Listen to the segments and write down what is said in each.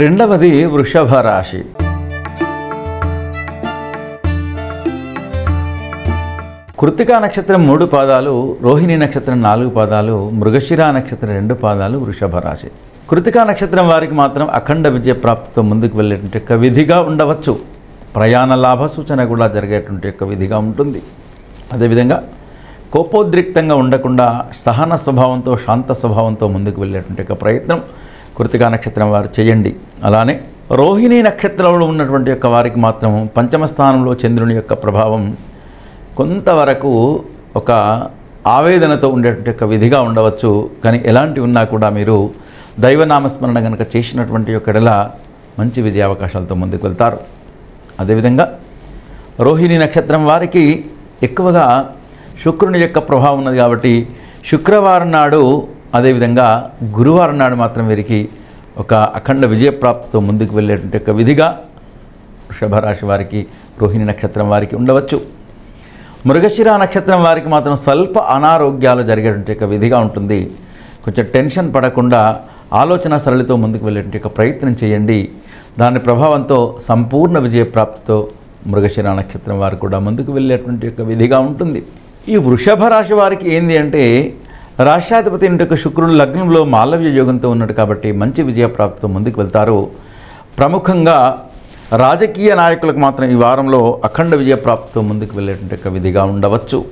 రెండవది వృషభ రాశి. కృతికా నక్షత్రం మూడు పాదాలు రోహిణి నక్షత్రం నాలుగు పాదాలు మృగశిర నక్షత్రం రెండు పాదాలు వృషభ రాశి. కృతికా నక్షత్రం వారికి మాత్రం అఖండ విజయ ప్రాప్తితో ముందుకు వెళ్ళేటువంటి యొక్క విధిగా ఉండవచ్చు. ప్రయాణ లాభ సూచన కూడా జరిగేటువంటి యొక్క విధిగా ఉంటుంది. అదేవిధంగా కోపోద్రిక్తంగా ఉండకుండా సహన స్వభావంతో శాంత స్వభావంతో ముందుకు వెళ్ళేటువంటి యొక్క ప్రయత్నం కృతికా నక్షత్రం వారు చేయండి. అలానే రోహిణి నక్షత్రంలో ఉన్నటువంటి యొక్క వారికి మాత్రం పంచమ స్థానంలో చంద్రుని యొక్క ప్రభావం కొంతవరకు ఒక ఆవేదనతో ఉండేటువంటి యొక్క విధిగా ఉండవచ్చు. కానీ ఎలాంటి ఉన్నా కూడా మీరు దైవనామస్మరణ కనుక చేసినటువంటి యొక్కడల మంచి విజయ అవకాశాలతో ముందుకు వెళ్తారు. అదేవిధంగా రోహిణి నక్షత్రం వారికి ఎక్కువగా శుక్రుని యొక్క ప్రభావం ఉన్నది కాబట్టి శుక్రవారం నాడు అదేవిధంగా గురువారం నాడు మాత్రం వీరికి ఒక అఖండ విజయప్రాప్తితో ముందుకు వెళ్ళేటువంటి ఒక విధిగా వృషభ రాశి వారికి రోహిణి నక్షత్రం వారికి ఉండవచ్చు. మృగశిర నక్షత్రం వారికి మాత్రం స్వల్ప అనారోగ్యాలు జరిగేటువంటి ఒక విధిగా ఉంటుంది. కొంచెం టెన్షన్ పడకుండా ఆలోచన సరళితో ముందుకు వెళ్ళేటువంటి ఒక ప్రయత్నం చేయండి. దాని ప్రభావంతో సంపూర్ణ విజయ ప్రాప్తితో మృగశిర నక్షత్రం వారు కూడా ముందుకు వెళ్ళేటువంటి ఒక విధిగా ఉంటుంది. ఈ వృషభ రాశి వారికి ఏంది అంటే రాష్ట్రాధిపతి ఇంటికి శుక్రుడు లగ్నంలో మాలవ్య యోగంతో ఉన్నాడు కాబట్టి మంచి విజయప్రాప్తితో ముందుకు వెళ్తారు. ప్రముఖంగా రాజకీయ నాయకులకు మాత్రం ఈ వారంలో అఖండ విజయప్రాప్తితో ముందుకు వెళ్ళేటువంటి విధిగా ఉండవచ్చు.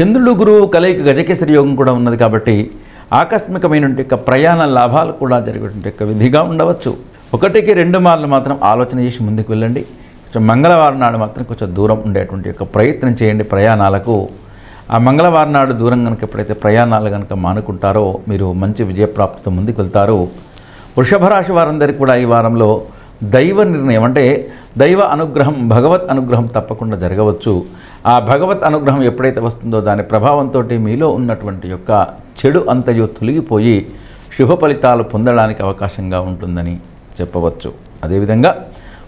చంద్రుడు గురువు కలయిక గజకేసరి యోగం కూడా ఉన్నది కాబట్టి ఆకస్మికమైనటువంటి యొక్క ప్రయాణ లాభాలు కూడా జరిగేటువంటి యొక్క విధిగా ఉండవచ్చు. ఒకటికి రెండు మార్లు మాత్రం ఆలోచన చేసి ముందుకు వెళ్ళండి. కొంచెం మంగళవారం నాడు మాత్రం కొంచెం దూరం ఉండేటువంటి యొక్క ప్రయత్నం చేయండి ప్రయాణాలకు. ఆ మంగళవారం నాడు దూరం కనుక ఎప్పుడైతే ప్రయాణాలు కనుక మానుకుంటారో మీరు మంచి విజయప్రాప్తితో ముందుకు వెళ్తారు. వృషభ రాశి వారందరికీ కూడా ఈ వారంలో దైవ నిర్ణయం అంటే దైవ అనుగ్రహం భగవత్ అనుగ్రహం తప్పకుండా జరగవచ్చు. ఆ భగవత్ అనుగ్రహం ఎప్పుడైతే వస్తుందో దాని ప్రభావంతో మీలో ఉన్నటువంటి యొక్క చెడు అంతయు తొలగిపోయి శుభ ఫలితాలు పొందడానికి అవకాశంగా ఉంటుందని చెప్పవచ్చు. అదేవిధంగా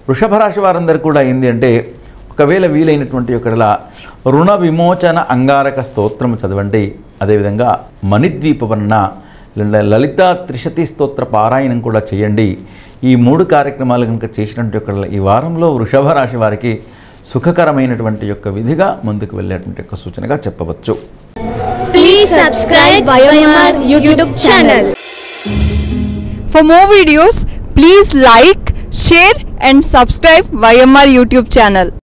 వృషభ రాశి వారందరూ కూడా ఏంటి అంటే ఒకవేళ వీలైనటువంటి ఒకలా రుణ విమోచన అంగారక స్తోత్రం చదవండి అదేవిధంగా మణిద్వీపవర్ణ ల- లలిత త్రిశతి స్తోత్ర పారాయణం కూడా చేయండి ఈ మూడు కార్యక్రమాలు కనుక చేసినటువంటి ఒక ఈ వారంలో వృషభ రాశి వారికి సుఖకరమైనటువంటి యొక్క విధిగా ముందుకు వెళ్ళేటువంటి యొక్క సూచనగా చెప్పవచ్చు. For more videos, please like, share and subscribe YMR YouTube channel.